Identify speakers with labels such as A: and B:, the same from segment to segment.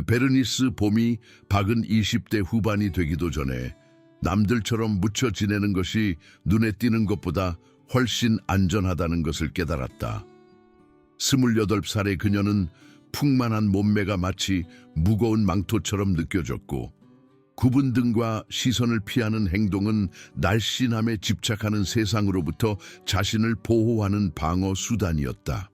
A: 베르니스 봄이 박은 20대 후반이 되기도 전에 남들처럼 묻혀 지내는 것이 눈에 띄는 것보다 훨씬 안전하다는 것을 깨달았다. 28살의 그녀는 풍만한 몸매가 마치 무거운 망토처럼 느껴졌고 구분 등과 시선을 피하는 행동은 날씬함에 집착하는 세상으로부터 자신을 보호하는 방어 수단이었다.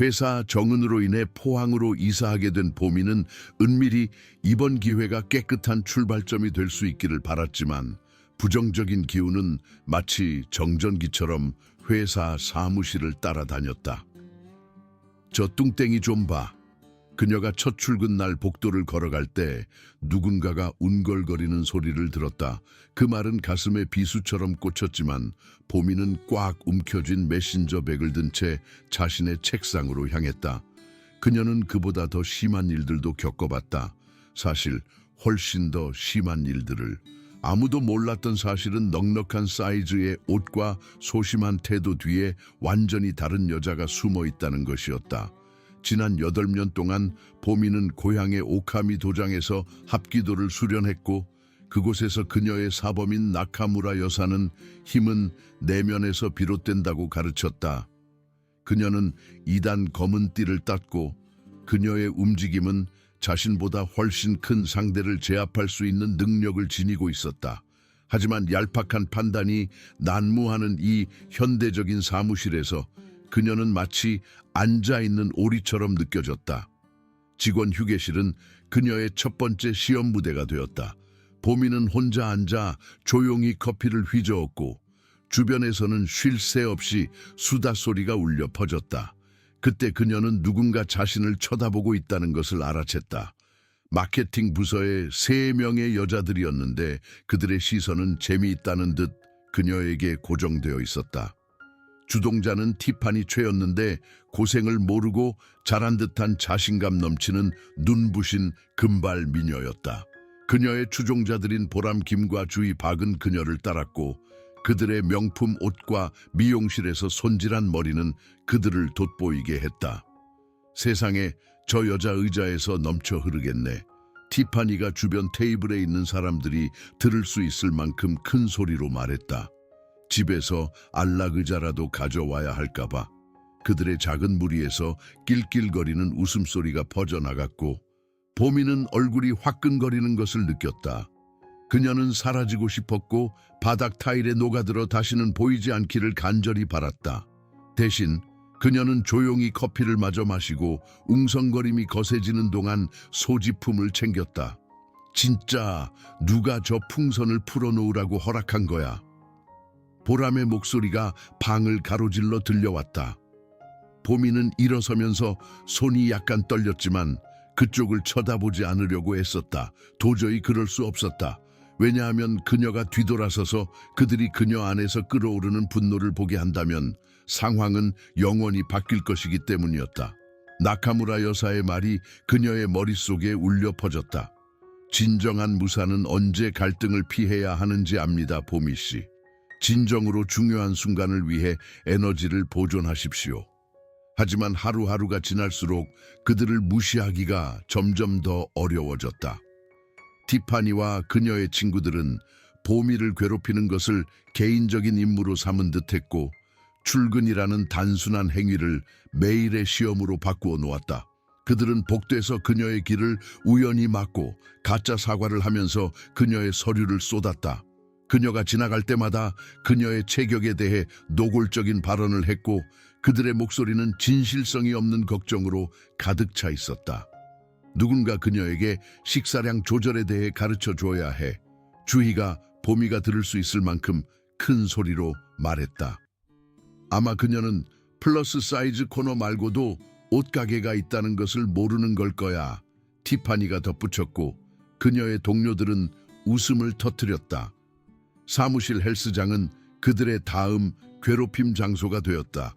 A: 회사 정은으로 인해 포항으로 이사하게 된 보미는 은밀히 이번 기회가 깨끗한 출발점이 될 수 있기를 바랐지만 부정적인 기운은 마치 정전기처럼 회사 사무실을 따라다녔다. 저 뚱땡이 좀 봐. 그녀가 첫 출근 날 복도를 걸어갈 때 누군가가 운걸거리는 소리를 들었다. 그 말은 가슴에 비수처럼 꽂혔지만 보미는 꽉 움켜쥔 메신저 백을 든 채 자신의 책상으로 향했다. 그녀는 그보다 더 심한 일들도 겪어봤다. 사실 훨씬 더 심한 일들을. 아무도 몰랐던 사실은 넉넉한 사이즈의 옷과 소심한 태도 뒤에 완전히 다른 여자가 숨어 있다는 것이었다. 지난 8년 동안 보미는 고향의 오카미 도장에서 합기도를 수련했고 그곳에서 그녀의 사범인 나카무라 여사는 힘은 내면에서 비롯된다고 가르쳤다. 그녀는 이단 검은 띠를 땄고 그녀의 움직임은 자신보다 훨씬 큰 상대를 제압할 수 있는 능력을 지니고 있었다. 하지만 얄팍한 판단이 난무하는 이 현대적인 사무실에서 그녀는 마치 앉아있는 오리처럼 느껴졌다. 직원 휴게실은 그녀의 첫 번째 시험 무대가 되었다. 보미는 혼자 앉아 조용히 커피를 휘저었고 주변에서는 쉴 새 없이 수다 소리가 울려 퍼졌다. 그때 그녀는 누군가 자신을 쳐다보고 있다는 것을 알아챘다. 마케팅 부서의 세 명의 여자들이었는데 그들의 시선은 재미있다는 듯 그녀에게 고정되어 있었다. 주동자는 티파니 최였는데 고생을 모르고 잘한 듯한 자신감 넘치는 눈부신 금발 미녀였다. 그녀의 추종자들인 보람 김과 주희 박은 그녀를 따랐고 그들의 명품 옷과 미용실에서 손질한 머리는 그들을 돋보이게 했다. 세상에 저 여자 의자에서 넘쳐 흐르겠네. 티파니가 주변 테이블에 있는 사람들이 들을 수 있을 만큼 큰 소리로 말했다. 집에서 안락 의자라도 가져와야 할까봐 그들의 작은 무리에서 낄낄거리는 웃음소리가 퍼져나갔고 보미는 얼굴이 화끈거리는 것을 느꼈다. 그녀는 사라지고 싶었고 바닥 타일에 녹아들어 다시는 보이지 않기를 간절히 바랐다. 대신 그녀는 조용히 커피를 마저 마시고 웅성거림이 거세지는 동안 소지품을 챙겼다. 진짜 누가 저 풍선을 풀어놓으라고 허락한 거야. 보람의 목소리가 방을 가로질러 들려왔다. 보미는 일어서면서 손이 약간 떨렸지만 그쪽을 쳐다보지 않으려고 애썼다. 도저히 그럴 수 없었다. 왜냐하면 그녀가 뒤돌아서서 그들이 그녀 안에서 끓어오르는 분노를 보게 한다면 상황은 영원히 바뀔 것이기 때문이었다. 나카무라 여사의 말이 그녀의 머릿속에 울려 퍼졌다. 진정한 무사는 언제 갈등을 피해야 하는지 압니다, 보미 씨. 진정으로 중요한 순간을 위해 에너지를 보존하십시오. 하지만 하루하루가 지날수록 그들을 무시하기가 점점 더 어려워졌다. 티파니와 그녀의 친구들은 보미를 괴롭히는 것을 개인적인 임무로 삼은 듯했고 출근이라는 단순한 행위를 매일의 시험으로 바꾸어 놓았다. 그들은 복도에서 그녀의 길을 우연히 막고 가짜 사과를 하면서 그녀의 서류를 쏟았다. 그녀가 지나갈 때마다 그녀의 체격에 대해 노골적인 발언을 했고 그들의 목소리는 진실성이 없는 걱정으로 가득 차 있었다. 누군가 그녀에게 식사량 조절에 대해 가르쳐 줘야 해. 주희가 보미가 들을 수 있을 만큼 큰 소리로 말했다. 아마 그녀는 플러스 사이즈 코너 말고도 옷가게가 있다는 것을 모르는 걸 거야. 티파니가 덧붙였고 그녀의 동료들은 웃음을 터뜨렸다. 사무실 헬스장은 그들의 다음 괴롭힘 장소가 되었다.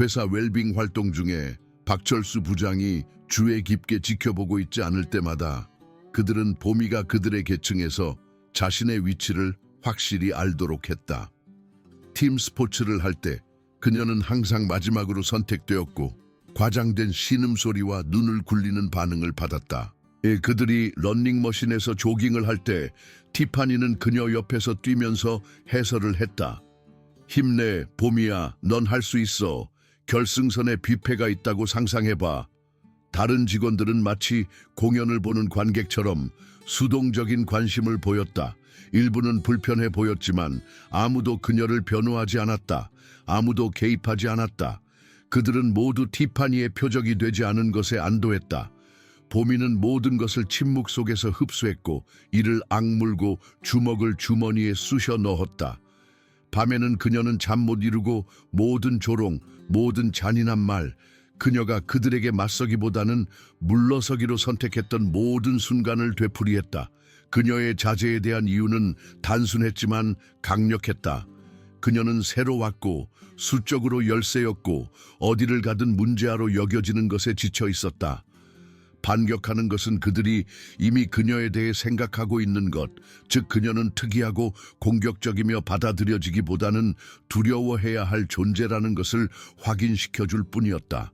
A: 회사 웰빙 활동 중에 박철수 부장이 주의 깊게 지켜보고 있지 않을 때마다 그들은 보미가 그들의 계층에서 자신의 위치를 확실히 알도록 했다. 팀 스포츠를 할 때 그녀는 항상 마지막으로 선택되었고 과장된 신음소리와 눈을 굴리는 반응을 받았다. 예, 그들이 런닝머신에서 조깅을 할 때 티파니는 그녀 옆에서 뛰면서 해설을 했다. 힘내, 봄이야, 넌 할 수 있어. 결승선에 뷔페가 있다고 상상해봐. 다른 직원들은 마치 공연을 보는 관객처럼 수동적인 관심을 보였다. 일부는 불편해 보였지만 아무도 그녀를 변호하지 않았다. 아무도 개입하지 않았다. 그들은 모두 티파니의 표적이 되지 않은 것에 안도했다. 보미는 모든 것을 침묵 속에서 흡수했고 이를 악물고 주먹을 주머니에 쑤셔 넣었다. 밤에는 그녀는 잠 못 이루고 모든 조롱, 모든 잔인한 말, 그녀가 그들에게 맞서기보다는 물러서기로 선택했던 모든 순간을 되풀이했다. 그녀의 자제에 대한 이유는 단순했지만 강력했다. 그녀는 새로 왔고 수적으로 열세였고 어디를 가든 문제아로 여겨지는 것에 지쳐 있었다. 반격하는 것은 그들이 이미 그녀에 대해 생각하고 있는 것, 즉 그녀는 특이하고 공격적이며 받아들여지기보다는 두려워해야 할 존재라는 것을 확인시켜 줄 뿐이었다.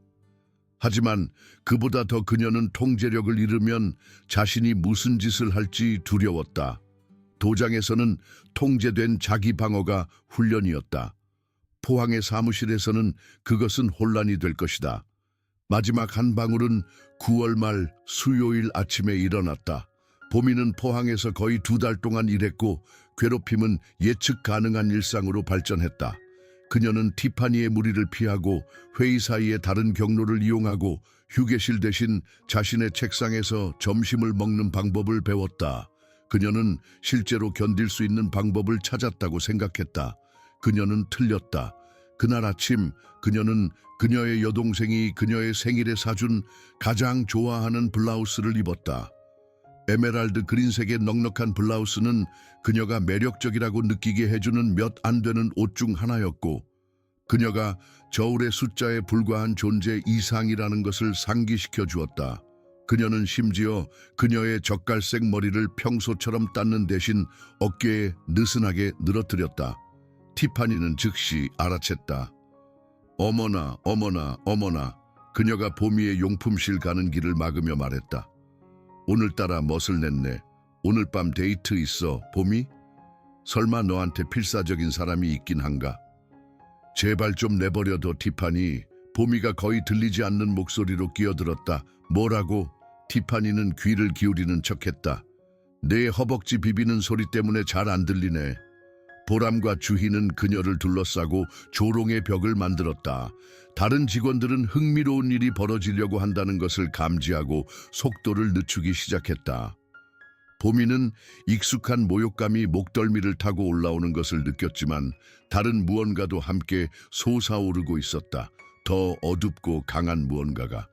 A: 하지만 그보다 더 그녀는 통제력을 잃으면 자신이 무슨 짓을 할지 두려웠다. 도장에서는 통제된 자기 방어가 훈련이었다. 포항의 사무실에서는 그것은 혼란이 될 것이다. 마지막 한 방울은 9월 말 수요일 아침에 일어났다. 보미는 포항에서 거의 두 달 동안 일했고 괴롭힘은 예측 가능한 일상으로 발전했다. 그녀는 티파니의 무리를 피하고 회의 사이에 다른 경로를 이용하고 휴게실 대신 자신의 책상에서 점심을 먹는 방법을 배웠다. 그녀는 실제로 견딜 수 있는 방법을 찾았다고 생각했다. 그녀는 틀렸다. 그날 아침 그녀는 그녀의 여동생이 그녀의 생일에 사준 가장 좋아하는 블라우스를 입었다. 에메랄드 그린색의 넉넉한 블라우스는 그녀가 매력적이라고 느끼게 해주는 몇 안 되는 옷 중 하나였고 그녀가 저울의 숫자에 불과한 존재 이상이라는 것을 상기시켜 주었다. 그녀는 심지어 그녀의 젓갈색 머리를 평소처럼 닦는 대신 어깨에 느슨하게 늘어뜨렸다. 티파니는 즉시 알아챘다. 어머나, 어머나, 어머나. 그녀가 보미의 용품실 가는 길을 막으며 말했다. 오늘따라 멋을 냈네. 오늘 밤 데이트 있어, 봄이? 설마 너한테 필사적인 사람이 있긴 한가? 제발 좀 내버려둬, 티파니. 보미가 거의 들리지 않는 목소리로 끼어들었다. 뭐라고? 티파니는 귀를 기울이는 척했다. 내 허벅지 비비는 소리 때문에 잘 안 들리네. 보람과 주희는 그녀를 둘러싸고 조롱의 벽을 만들었다. 다른 직원들은 흥미로운 일이 벌어지려고 한다는 것을 감지하고 속도를 늦추기 시작했다. 보미는 익숙한 모욕감이 목덜미를 타고 올라오는 것을 느꼈지만 다른 무언가도 함께 솟아오르고 있었다. 더 어둡고 강한 무언가가.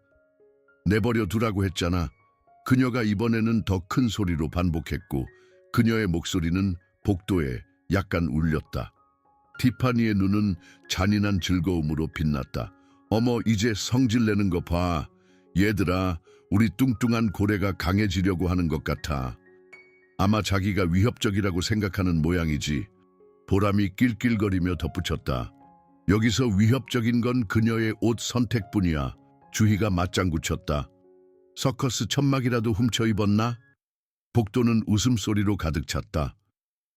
A: 내버려 두라고 했잖아. 그녀가 이번에는 더 큰 소리로 반복했고 그녀의 목소리는 복도에 약간 울렸다. 티파니의 눈은 잔인한 즐거움으로 빛났다. 어머 이제 성질 내는 거 봐. 얘들아 우리 뚱뚱한 고래가 강해지려고 하는 것 같아. 아마 자기가 위협적이라고 생각하는 모양이지. 보람이 낄낄거리며 덧붙였다. 여기서 위협적인 건 그녀의 옷 선택뿐이야. 주희가 맞장구 쳤다. 서커스 천막이라도 훔쳐 입었나? 복도는 웃음소리로 가득 찼다.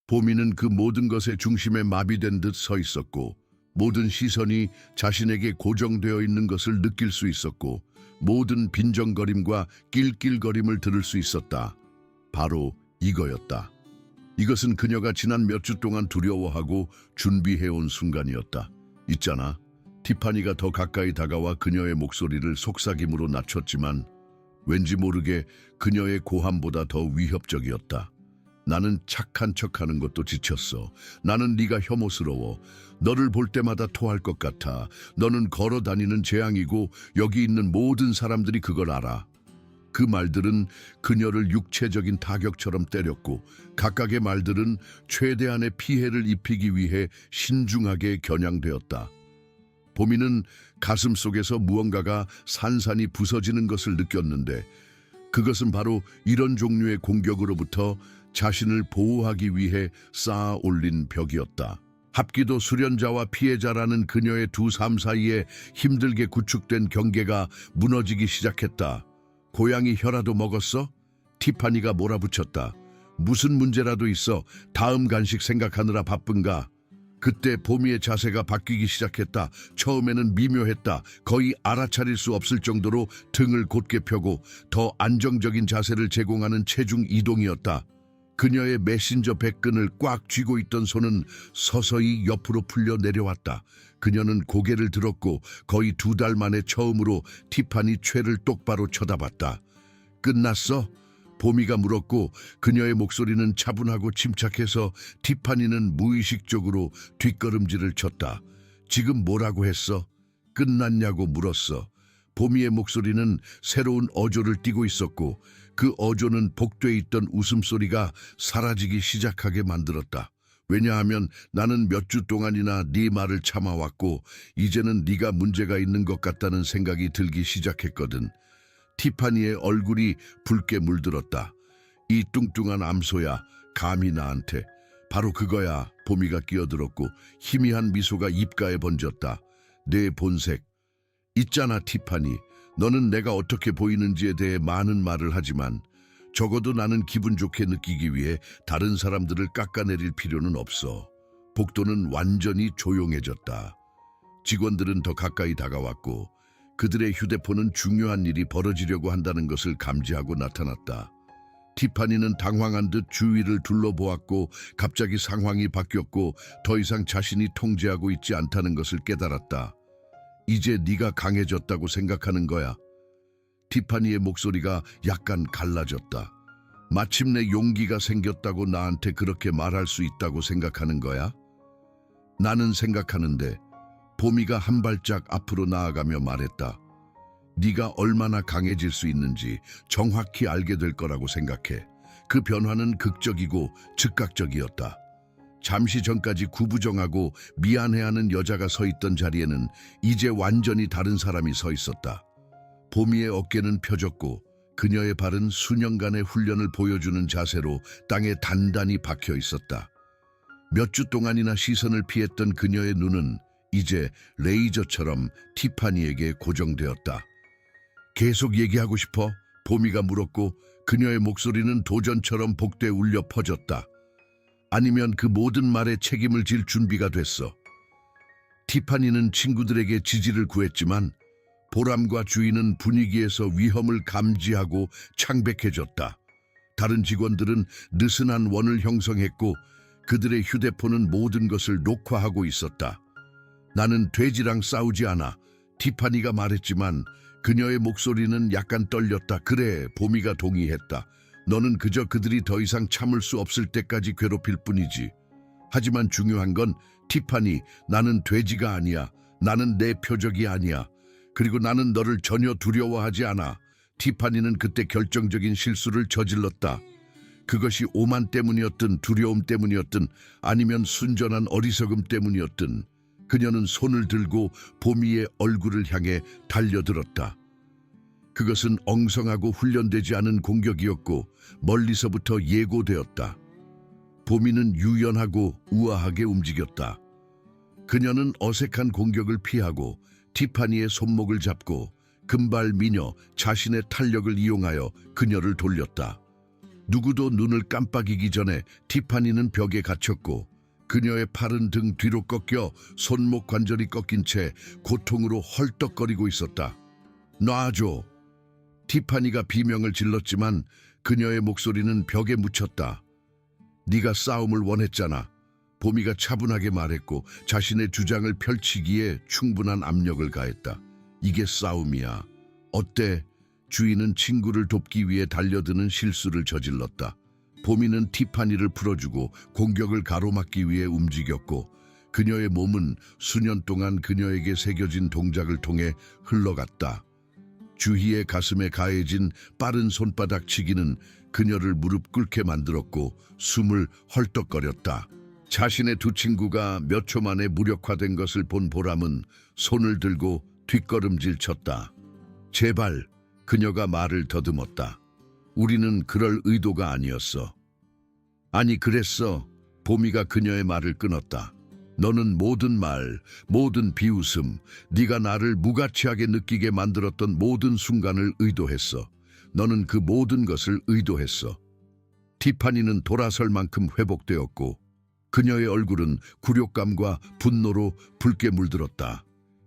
A: 보미는 그 모든 것의 중심에 마비된 듯 서 있었고 모든 시선이 자신에게 고정되어 있는 것을 느낄 수 있었고 모든 빈정거림과 낄낄거림을 들을 수 있었다. 바로 이거였다. 이것은 그녀가 지난 몇 주 동안 두려워하고 준비해온 순간이었다. 있잖아. 티파니가 더 가까이 다가와 그녀의 목소리를 속삭임으로 낮췄지만 왠지 모르게 그녀의 고함보다 더 위협적이었다. 나는 착한 척하는 것도 지쳤어. 나는 네가 혐오스러워. 너를 볼 때마다 토할 것 같아. 너는 걸어 다니는 재앙이고 여기 있는 모든 사람들이 그걸 알아. 그 말들은 그녀를 육체적인 타격처럼 때렸고 각각의 말들은 최대한의 피해를 입히기 위해 신중하게 겨냥되었다. 보미는 가슴 속에서 무언가가 산산이 부서지는 것을 느꼈는데 그것은 바로 이런 종류의 공격으로부터 자신을 보호하기 위해 쌓아 올린 벽이었다. 합기도 수련자와 피해자라는 그녀의 두 삶 사이에 힘들게 구축된 경계가 무너지기 시작했다. 고양이 혀라도 먹었어? 티파니가 몰아붙였다. 무슨 문제라도 있어 다음 간식 생각하느라 바쁜가? 그때 보미의 자세가 바뀌기 시작했다. 처음에는 미묘했다. 거의 알아차릴 수 없을 정도로 등을 곧게 펴고 더 안정적인 자세를 제공하는 체중 이동이었다. 그녀의 메신저 백근을 꽉 쥐고 있던 손은 서서히 옆으로 풀려 내려왔다. 그녀는 고개를 들었고 거의 두 달 만에 처음으로 티파니 최를 똑바로 쳐다봤다. 끝났어? 보미가 물었고 그녀의 목소리는 차분하고 침착해서 티파니는 무의식적으로 뒷걸음질을 쳤다. 지금 뭐라고 했어? 끝났냐고 물었어. 보미의 목소리는 새로운 어조를 띠고 있었고 그 어조는 복돼 있던 웃음소리가 사라지기 시작하게 만들었다. 왜냐하면 나는 몇 주 동안이나 네 말을 참아왔고 이제는 네가 문제가 있는 것 같다는 생각이 들기 시작했거든. 티파니의 얼굴이 붉게 물들었다. 이 뚱뚱한 암소야, 감히 나한테. 바로 그거야, 보미가 끼어들었고 희미한 미소가 입가에 번졌다. 내 본색. 있잖아, 티파니. 너는 내가 어떻게 보이는지에 대해 많은 말을 하지만 적어도 나는 기분 좋게 느끼기 위해 다른 사람들을 깎아내릴 필요는 없어. 복도는 완전히 조용해졌다. 직원들은 더 가까이 다가왔고 그들의 휴대폰은 중요한 일이 벌어지려고 한다는 것을 감지하고 나타났다. 티파니는 당황한 듯 주위를 둘러보았고 갑자기 상황이 바뀌었고 더 이상 자신이 통제하고 있지 않다는 것을 깨달았다. 이제 네가 강해졌다고 생각하는 거야. 티파니의 목소리가 약간 갈라졌다. 마침내 용기가 생겼다고 나한테 그렇게 말할 수 있다고 생각하는 거야? 나는 생각하는데 보미가 한 발짝 앞으로 나아가며 말했다. 네가 얼마나 강해질 수 있는지 정확히 알게 될 거라고 생각해. 그 변화는 극적이고 즉각적이었다. 잠시 전까지 구부정하고 미안해하는 여자가 서 있던 자리에는 이제 완전히 다른 사람이 서 있었다. 보미의 어깨는 펴졌고 그녀의 발은 수년간의 훈련을 보여주는 자세로 땅에 단단히 박혀 있었다. 몇 주 동안이나 시선을 피했던 그녀의 눈은 이제 레이저처럼 티파니에게 고정되었다. 계속 얘기하고 싶어? 보미가 물었고 그녀의 목소리는 도전처럼 복돼 울려 퍼졌다. 아니면 그 모든 말에 책임을 질 준비가 됐어. 티파니는 친구들에게 지지를 구했지만 보람과 주인은 분위기에서 위험을 감지하고 창백해졌다. 다른 직원들은 느슨한 원을 형성했고 그들의 휴대폰은 모든 것을 녹화하고 있었다. 나는 돼지랑 싸우지 않아. 티파니가 말했지만 그녀의 목소리는 약간 떨렸다. 그래, 보미가 동의했다. 너는 그저 그들이 더 이상 참을 수 없을 때까지 괴롭힐 뿐이지. 하지만 중요한 건 티파니, 나는 돼지가 아니야. 나는 내 표적이 아니야. 그리고 나는 너를 전혀 두려워하지 않아. 티파니는 그때 결정적인 실수를 저질렀다. 그것이 오만 때문이었든 두려움 때문이었든 아니면 순전한 어리석음 때문이었든 그녀는 손을 들고 보미의 얼굴을 향해 달려들었다. 그것은 엉성하고 훈련되지 않은 공격이었고 멀리서부터 예고되었다. 보미는 유연하고 우아하게 움직였다. 그녀는 어색한 공격을 피하고 티파니의 손목을 잡고 금발 미녀 자신의 탄력을 이용하여 그녀를 돌렸다. 누구도 눈을 깜빡이기 전에 티파니는 벽에 갇혔고 그녀의 팔은 등 뒤로 꺾여 손목 관절이 꺾인 채 고통으로 헐떡거리고 있었다. 놔줘. 티파니가 비명을 질렀지만 그녀의 목소리는 벽에 묻혔다. 네가 싸움을 원했잖아. 보미가 차분하게 말했고 자신의 주장을 펼치기에 충분한 압력을 가했다. 이게 싸움이야. 어때? 주인은 친구를 돕기 위해 달려드는 실수를 저질렀다. 보미는 티파니를 풀어주고 공격을 가로막기 위해 움직였고 그녀의 몸은 수년 동안 그녀에게 새겨진 동작을 통해 흘러갔다. 주희의 가슴에 가해진 빠른 손바닥 치기는 그녀를 무릎 꿇게 만들었고 숨을 헐떡거렸다. 자신의 두 친구가 몇 초 만에 무력화된 것을 본 보람은 손을 들고 뒷걸음질 쳤다. 제발 그녀가 말을 더듬었다. 우리는 그럴 의도가 아니었어. 아니 그랬어. 보미가 그녀의 말을 끊었다. 너는 모든 말, 모든 비웃음, 네가 나를 무가치하게 느끼게 만들었던 모든 순간을 의도했어. 너는 그 모든 것을 의도했어. 티파니는 돌아설 만큼 회복되었고 그녀의 얼굴은 굴욕감과 분노로 붉게 물들었다.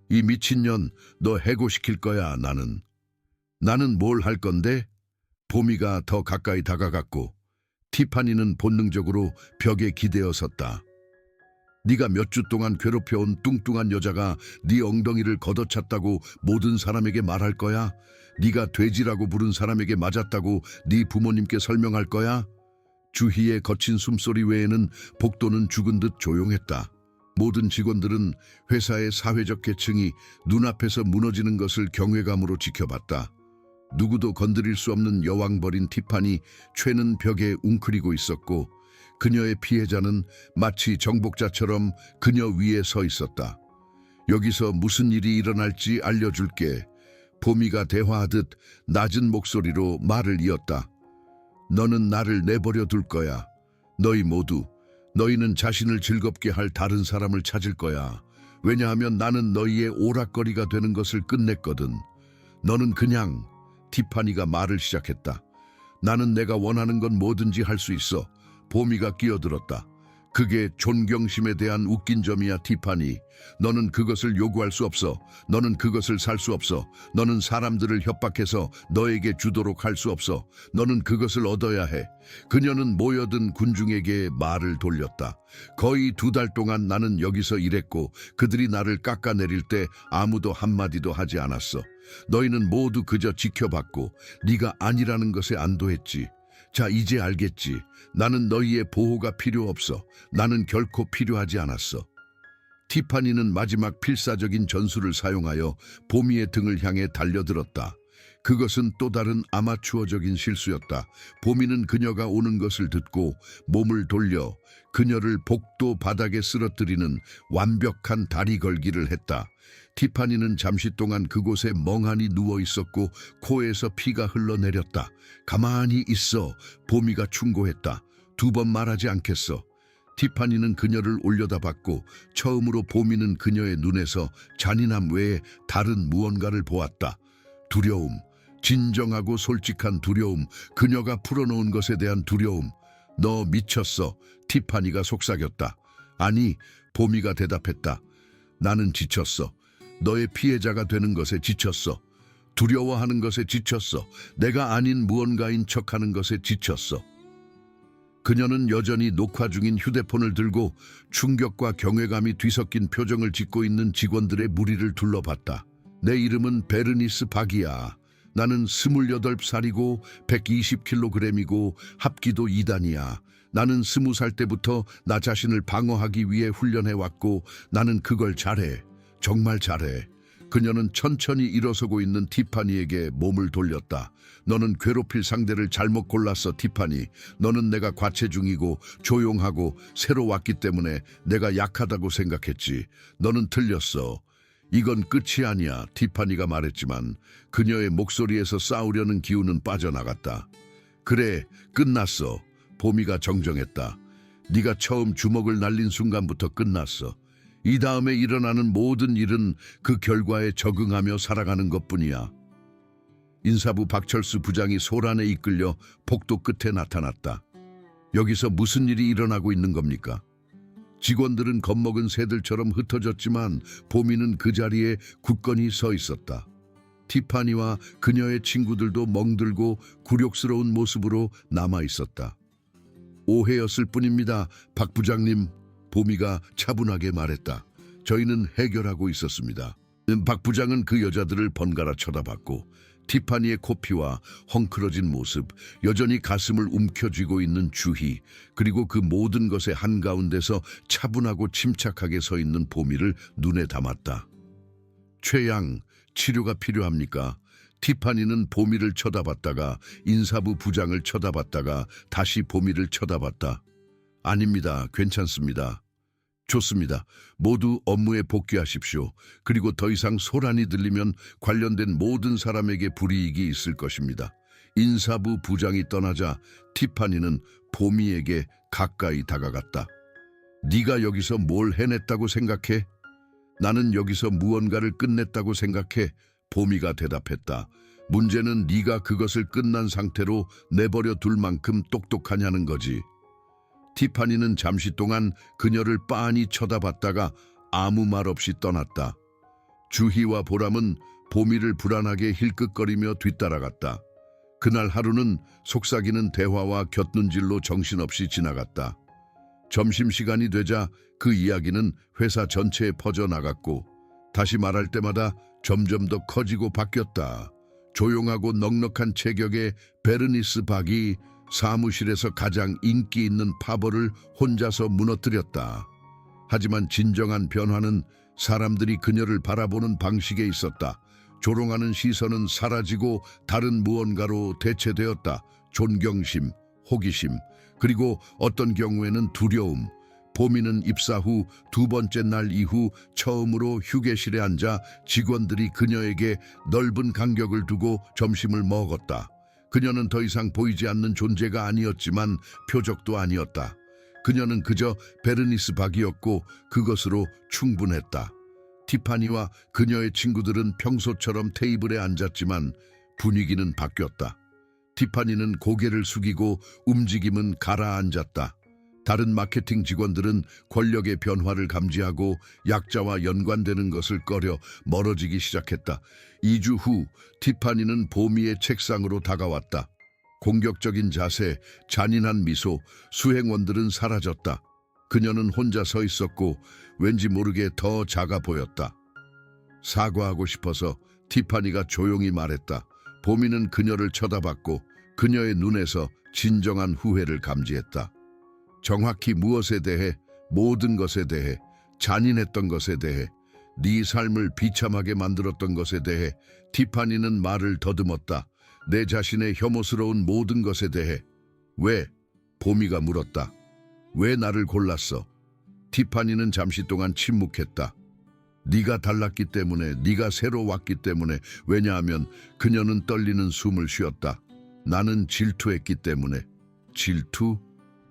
A: 이 미친년 너 해고시킬 거야 나는. 나는 뭘 할 건데? 보미가 더 가까이 다가갔고 티파니는 본능적으로 벽에 기대어 섰다. 네가 몇 주 동안 괴롭혀온 뚱뚱한 여자가 네 엉덩이를 걷어찼다고 모든 사람에게 말할 거야? 네가 돼지라고 부른 사람에게 맞았다고 네 부모님께 설명할 거야? 주희의 거친 숨소리 외에는 복도는 죽은 듯 조용했다. 모든 직원들은 회사의 사회적 계층이 눈앞에서 무너지는 것을 경외감으로 지켜봤다. 누구도 건드릴 수 없는 여왕벌인 티파니 최는 벽에 웅크리고 있었고 그녀의 피해자는 마치 정복자처럼 그녀 위에 서 있었다. 여기서 무슨 일이 일어날지 알려줄게. 보미가 대화하듯 낮은 목소리로 말을 이었다. 너는 나를 내버려 둘 거야. 너희 모두. 너희는 자신을 즐겁게 할 다른 사람을 찾을 거야. 왜냐하면 나는 너희의 오락거리가 되는 것을 끝냈거든. 너는 그냥 티파니가 말을 시작했다. 나는 내가 원하는 건 뭐든지 할 수 있어. 보미가 끼어들었다. 그게 존경심에 대한 웃긴 점이야, 티파니. 너는 그것을 요구할 수 없어. 너는 그것을 살 수 없어. 너는 사람들을 협박해서 너에게 주도록 할 수 없어. 너는 그것을 얻어야 해. 그녀는 모여든 군중에게 말을 돌렸다. 거의 두 달 동안 나는 여기서 일했고 그들이 나를 깎아내릴 때 아무도 한마디도 하지 않았어. 너희는 모두 그저 지켜봤고 네가 아니라는 것에 안도했지. 자, 이제 알겠지. 나는 너희의 보호가 필요 없어. 나는 결코 필요하지 않았어. 티파니는 마지막 필사적인 전술을 사용하여 보미의 등을 향해 달려들었다. 그것은 또 다른 아마추어적인 실수였다. 보미는 그녀가 오는 것을 듣고 몸을 돌려 그녀를 복도 바닥에 쓰러뜨리는 완벽한 다리 걸기를 했다. 티파니는 잠시 동안 그곳에 멍하니 누워 있었고 코에서 피가 흘러내렸다. 가만히 있어. 보미가 충고했다. 두 번 말하지 않겠어. 티파니는 그녀를 올려다봤고 처음으로 보미는 그녀의 눈에서 잔인함 외에 다른 무언가를 보았다. 두려움, 진정하고 솔직한 두려움, 그녀가 풀어놓은 것에 대한 두려움. 너 미쳤어. 티파니가 속삭였다. 아니, 보미가 대답했다. 나는 지쳤어. 너의 피해자가 되는 것에 지쳤어. 두려워하는 것에 지쳤어. 내가 아닌 무언가인 척하는 것에 지쳤어. 그녀는 여전히 녹화 중인 휴대폰을 들고 충격과 경외감이 뒤섞인 표정을 짓고 있는 직원들의 무리를 둘러봤다. 내 이름은 베르니스 박이야. 나는 28살이고 120kg이고 합기도 2단이야. 나는 20살 때부터 나 자신을 방어하기 위해 훈련해왔고 나는 그걸 잘해. 정말 잘해. 그녀는 천천히 일어서고 있는 티파니에게 몸을 돌렸다. 너는 괴롭힐 상대를 잘못 골랐어, 티파니. 너는 내가 과체중이고 조용하고 새로 왔기 때문에 내가 약하다고 생각했지. 너는 틀렸어. 이건 끝이 아니야, 티파니가 말했지만 그녀의 목소리에서 싸우려는 기운은 빠져나갔다. 그래, 끝났어. 보미가 정정했다. 네가 처음 주먹을 날린 순간부터 끝났어. 이 다음에 일어나는 모든 일은 그 결과에 적응하며 살아가는 것뿐이야. 인사부 박철수 부장이 소란에 이끌려 복도 끝에 나타났다. 여기서 무슨 일이 일어나고 있는 겁니까? 직원들은 겁먹은 새들처럼 흩어졌지만 보미는 그 자리에 굳건히 서 있었다. 티파니와 그녀의 친구들도 멍들고 굴욕스러운 모습으로 남아 있었다. 오해였을 뿐입니다, 박 부장님. 보미가 차분하게 말했다. 저희는 해결하고 있었습니다. 음, 박 부장은 그 여자들을 번갈아 쳐다봤고 티파니의 코피와 헝클어진 모습, 여전히 가슴을 움켜쥐고 있는 주희, 그리고 그 모든 것의 한가운데서 차분하고 침착하게 서 있는 보미를 눈에 담았다. 최양, 치료가 필요합니까? 티파니는 보미를 쳐다봤다가 인사부 부장을 쳐다봤다가 다시 보미를 쳐다봤다. 아닙니다. 괜찮습니다. 좋습니다. 모두 업무에 복귀하십시오. 그리고 더 이상 소란이 들리면 관련된 모든 사람에게 불이익이 있을 것입니다. 인사부 부장이 떠나자 티파니는 보미에게 가까이 다가갔다. 네가 여기서 뭘 해냈다고 생각해? 나는 여기서 무언가를 끝냈다고 생각해. 보미가 대답했다. 문제는 네가 그것을 끝난 상태로 내버려 둘 만큼 똑똑하냐는 거지. 티파니는 잠시 동안 그녀를 빤히 쳐다봤다가 아무 말 없이 떠났다. 주희와 보람은 보미를 불안하게 힐끗거리며 뒤따라갔다. 그날 하루는 속삭이는 대화와 곁눈질로 정신없이 지나갔다. 점심시간이 되자 그 이야기는 회사 전체에 퍼져나갔고 다시 말할 때마다 점점 더 커지고 바뀌었다. 조용하고 넉넉한 체격의 베르니스 박이 사무실에서 가장 인기 있는 파벌을 혼자서 무너뜨렸다. 하지만 진정한 변화는 사람들이 그녀를 바라보는 방식에 있었다. 조롱하는 시선은 사라지고 다른 무언가로 대체되었다. 존경심, 호기심, 그리고 어떤 경우에는 두려움. 보미는 입사 후 두 번째 날 이후 처음으로 휴게실에 앉아 직원들이 그녀에게 넓은 간격을 두고 점심을 먹었다. 그녀는 더 이상 보이지 않는 존재가 아니었지만 표적도 아니었다. 그녀는 그저 베르니스 박이었고 그것으로 충분했다. 티파니와 그녀의 친구들은 평소처럼 테이블에 앉았지만 분위기는 바뀌었다. 티파니는 고개를 숙이고 움직임은 가라앉았다. 다른 마케팅 직원들은 권력의 변화를 감지하고 약자와 연관되는 것을 꺼려 멀어지기 시작했다. 2주 후 티파니는 보미의 책상으로 다가왔다. 공격적인 자세, 잔인한 미소, 수행원들은 사라졌다. 그녀는 혼자 서 있었고 왠지 모르게 더 작아 보였다. 사과하고 싶어서 티파니가 조용히 말했다. 보미는 그녀를 쳐다봤고 그녀의 눈에서 진정한 후회를 감지했다. 정확히 무엇에 대해, 모든 것에 대해, 잔인했던 것에 대해, 네 삶을 비참하게 만들었던 것에 대해 티파니는 말을 더듬었다. 내 자신의 혐오스러운 모든 것에 대해. 왜? 보미가 물었다. 왜 나를 골랐어? 티파니는 잠시 동안 침묵했다. 네가 달랐기 때문에, 네가 새로 왔기 때문에, 왜냐하면 그녀는 떨리는 숨을 쉬었다. 나는 질투했기 때문에. 질투?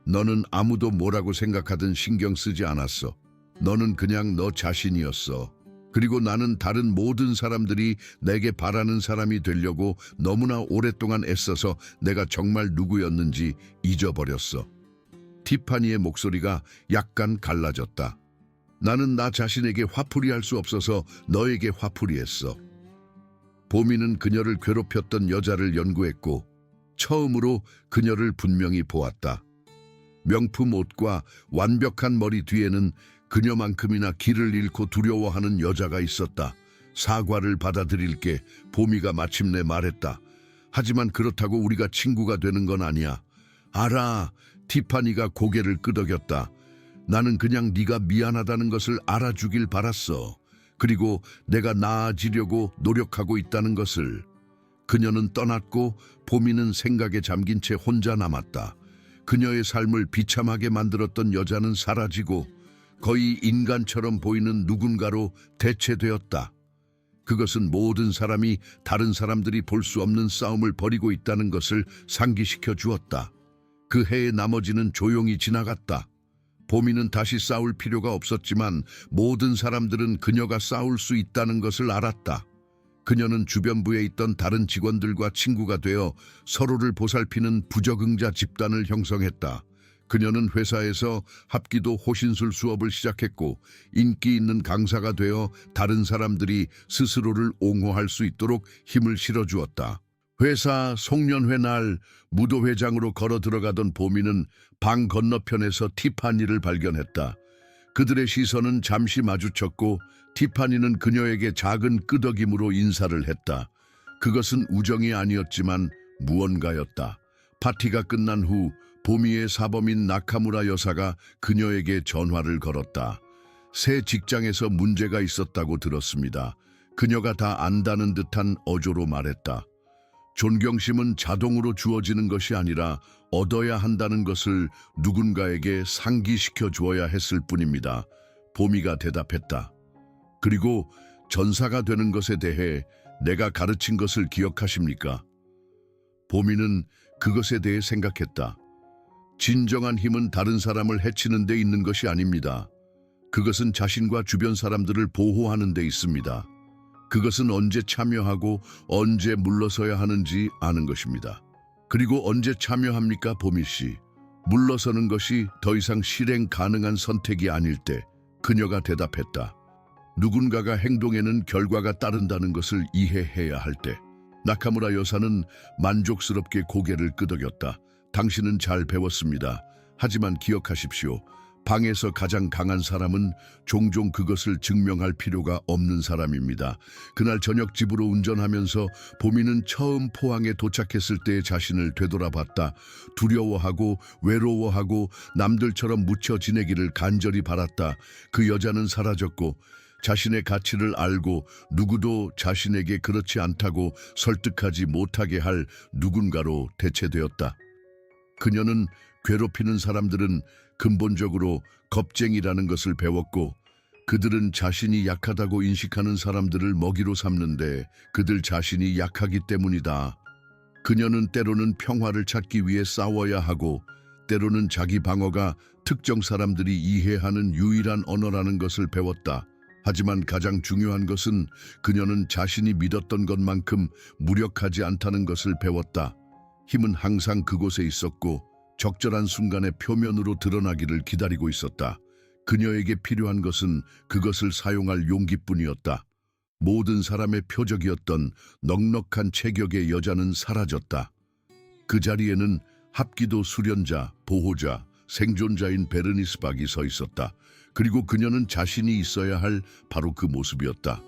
A: 너는 아무도 뭐라고 생각하든 신경 쓰지 않았어. 너는 그냥 너 자신이었어. 그리고 나는 다른 모든 사람들이 내게 바라는 사람이 되려고 너무나 오랫동안 애써서 내가 정말 누구였는지 잊어버렸어. 티파니의 목소리가 약간 갈라졌다. 나는 나 자신에게 화풀이 할 수 없어서 너에게 화풀이 했어. 보미는 그녀를 괴롭혔던 여자를 연구했고 처음으로 그녀를 분명히 보았다. 명품 옷과 완벽한 머리 뒤에는 그녀만큼이나 길을 잃고 두려워하는 여자가 있었다. 사과를 받아들일게 보미가 마침내 말했다. 하지만 그렇다고 우리가 친구가 되는 건 아니야. 알아. 티파니가 고개를 끄덕였다. 나는 그냥 네가 미안하다는 것을 알아주길 바랐어. 그리고 내가 나아지려고 노력하고 있다는 것을. 그녀는 떠났고 보미는 생각에 잠긴 채 혼자 남았다. 그녀의 삶을 비참하게 만들었던 여자는 사라지고 거의 인간처럼 보이는 누군가로 대체되었다. 그것은 모든 사람이 다른 사람들이 볼 수 없는 싸움을 벌이고 있다는 것을 상기시켜 주었다. 그 해의 나머지는 조용히 지나갔다. 보미는 다시 싸울 필요가 없었지만 모든 사람들은 그녀가 싸울 수 있다는 것을 알았다. 그녀는 주변부에 있던 다른 직원들과 친구가 되어 서로를 보살피는 부적응자 집단을 형성했다. 그녀는 회사에서 합기도 호신술 수업을 시작했고 인기 있는 강사가 되어 다른 사람들이 스스로를 옹호할 수 있도록 힘을 실어주었다. 회사 송년회 날 무도회장으로 걸어 들어가던 보미는 방 건너편에서 티파니를 발견했다. 그들의 시선은 잠시 마주쳤고 티파니는 그녀에게 작은 끄덕임으로 인사를 했다. 그것은 우정이 아니었지만 무언가였다. 파티가 끝난 후 보미의 사범인 나카무라 여사가 그녀에게 전화를 걸었다. 새 직장에서 문제가 있었다고 들었습니다. 그녀가 다 안다는 듯한 어조로 말했다. 존경심은 자동으로 주어지는 것이 아니라 얻어야 한다는 것을 누군가에게 상기시켜 주어야 했을 뿐입니다. 보미가 대답했다. 그리고 전사가 되는 것에 대해 내가 가르친 것을 기억하십니까? 보미는 그것에 대해 생각했다. 진정한 힘은 다른 사람을 해치는 데 있는 것이 아닙니다. 그것은 자신과 주변 사람들을 보호하는 데 있습니다. 그것은 언제 참여하고 언제 물러서야 하는지 아는 것입니다. 그리고 언제 참여합니까, 보미 씨? 물러서는 것이 더 이상 실행 가능한 선택이 아닐 때 그녀가 대답했다. 누군가가 행동에는 결과가 따른다는 것을 이해해야 할 때. 나카무라 여사는 만족스럽게 고개를 끄덕였다. 당신은 잘 배웠습니다. 하지만 기억하십시오. 방에서 가장 강한 사람은 종종 그것을 증명할 필요가 없는 사람입니다. 그날 저녁 집으로 운전하면서 보미는 처음 포항에 도착했을 때의 자신을 되돌아봤다. 두려워하고 외로워하고 남들처럼 묻혀 지내기를 간절히 바랐다. 그 여자는 사라졌고 자신의 가치를 알고 누구도 자신에게 그렇지 않다고 설득하지 못하게 할 누군가로 대체되었다. 그녀는 괴롭히는 사람들은 근본적으로 겁쟁이라는 것을 배웠고 그들은 자신이 약하다고 인식하는 사람들을 먹이로 삼는데 그들 자신이 약하기 때문이다. 그녀는 때로는 평화를 찾기 위해 싸워야 하고 때로는 자기 방어가 특정 사람들이 이해하는 유일한 언어라는 것을 배웠다. 하지만 가장 중요한 것은 그녀는 자신이 믿었던 것만큼 무력하지 않다는 것을 배웠다. 힘은 항상 그곳에 있었고 적절한 순간에 표면으로 드러나기를 기다리고 있었다. 그녀에게 필요한 것은 그것을 사용할 용기뿐이었다. 모든 사람의 표적이었던 넉넉한 체격의 여자는 사라졌다. 그 자리에는 합기도 수련자, 보호자, 생존자인 베르니스 박이 서 있었다. 그리고 그녀는 자신이 있어야 할 바로 그 모습이었다.